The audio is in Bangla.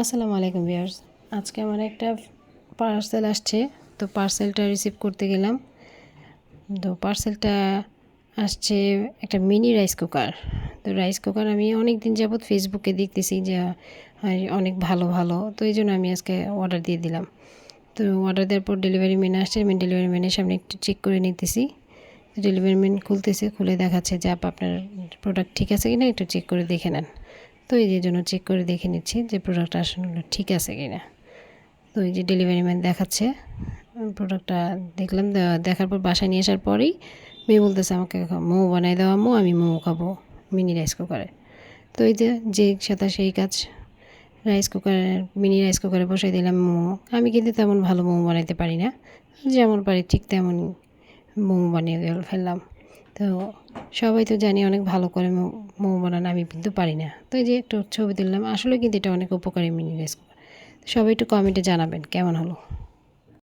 আসসালামু আলাইকুম ভিউয়ার্স। আজকে আমার একটা পার্সেল আসছে। তো পার্সেলটা রিসিভ করতে গেলাম। তো পার্সেলটা আসছে একটা মিনি রাইস কুকার তো রাইস কুকার আমি অনেক দিন যাবৎ ফেসবুকে দেখতেছি যে অনেক ভালো ভালো। তো এই জন্য আমি আজকে অর্ডার দিয়ে দিলাম। তো অর্ডার দেওয়ার পর ডেলিভারি ম্যান আসছে। আমি ডেলিভারি ম্যানের সামনে একটু চেক করে নিতেছি। ডেলিভারি ম্যান খুলতেছে, খুলে দেখাচ্ছে যে আপনার প্রোডাক্ট ঠিক আছে কিনা? একটু চেক করে দেখে নেন। তো এই যে জন্য চেক করে দেখে নিচ্ছি যে প্রোডাক্টটা আসলে ঠিক আছে কি না তো এই যে ডেলিভারি ম্যান দেখাচ্ছে প্রোডাক্টটা দেখলাম দেখার পর বাসায় নিয়ে আসার পরেই মেয়ে বলতেছে, আমাকে মোমো বানাই দেওয়া আম্মু, আমি মোমো খাব মিনি রাইস কুকারে তো এই যে যে সাথে সেই কাজ রাইস কুকারে মিনি রাইস কুকারে বসাই দিলাম মোমো। আমি কিন্তু তেমন ভালো মোমো বানাইতে পারি না, যেমন পারি ঠিক তেমনই মোমো বানিয়ে ফেললাম। তো সবাই তো জানি অনেক ভালো করে মোমো বানানো আমি কিন্তু পারি না। তো এই যে একটু ছবি তুললাম আসলে কিন্তু এটা অনেক উপকারী মিনি কুকার সবাই একটু কমেন্টে জানাবেন, কেমন হলো?